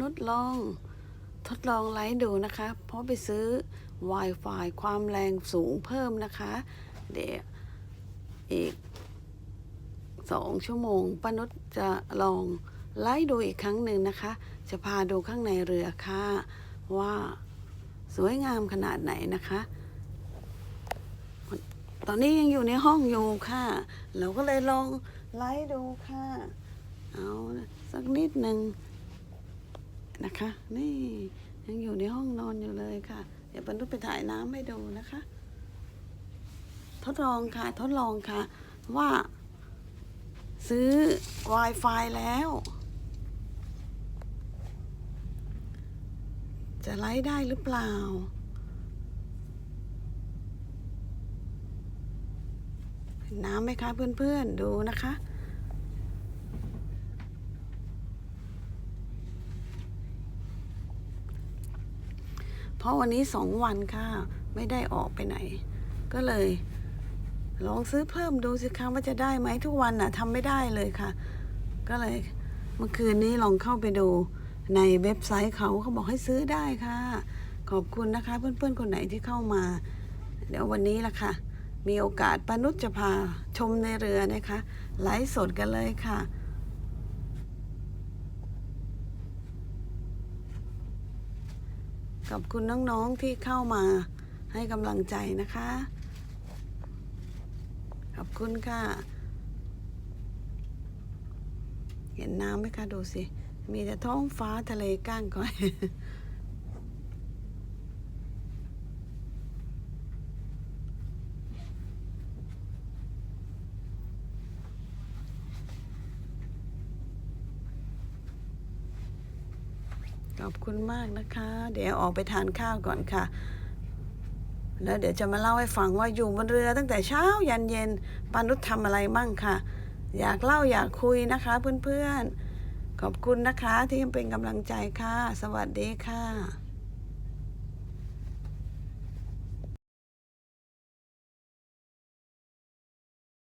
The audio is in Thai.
นุษลอง ทดลองไลฟ์ดูนะคะ เพราะไปซื้อ Wi-Fi ความแรงสูงเพิ่มนะคะ เดี๋ยวอีกสองชั่วโมงป้านุชจะลองไลฟ์ดูอีกครั้งหนึ่งนะคะ จะพาดูข้างในเรือค่ะ ว่าสวยงามขนาดไหนนะคะ ตอนนี้ยังอยู่ในห้องอยู่ค่ะ เราก็เลยลองไลฟ์ดูค่ะ เอาสักนิดหนึ่ง นะคะ นี่ยังอยู่ในห้องนอนอยู่เลยค่ะ เดี๋ยวปนุไปถ่ายน้ำให้ดูนะคะ ทดลองค่ะ ทดลองค่ะ ว่า ซื้อ Wi-Fi แล้ว จะไลฟ์ได้หรือเปล่าน้ำไหมคะเพื่อนๆดูนะคะ เพราะวันนี้สองวันค่ะ ไม่ได้ออกไปไหน ก็เลย ลองซื้อเพิ่มดูสิคะว่าจะได้ไหมทุกวันน่ะทำไม่ได้เลยค่ะ ก็เลยเมื่อคืนนี้ลองเข้าไปดูในเว็บไซต์เขาเขาบอกให้ซื้อได้ค่ะ ขอบคุณนะคะ เพื่อนๆคนไหนที่เข้ามา เดี๋ยววันนี้ละค่ะ มีโอกาสปานุชจะพาชมในเรือนะคะไลฟ์สดกันเลยค่ะ ขอบคุณน้องๆที่เข้ามาให้กำลังใจนะคะ ขอบคุณค่ะ เห็นน้ำไหมคะดูสิ มีแต่ท้องฟ้าทะเลก้างก้อย ขอบคุณมากนะคะ เดี๋ยวออกไปทานข้าวก่อนค่ะ แล้วเดี๋ยวจะมาเล่าให้ฟังว่าอยู่บนเรือตั้งแต่เช้ายันเย็นปานุชทำอะไรมั่งค่ะ อยากเล่าอยากคุยนะคะ เพื่อนๆ ขอบคุณนะคะที่ยังเป็นกำลังใจค่ะ สวัสดีค่ะ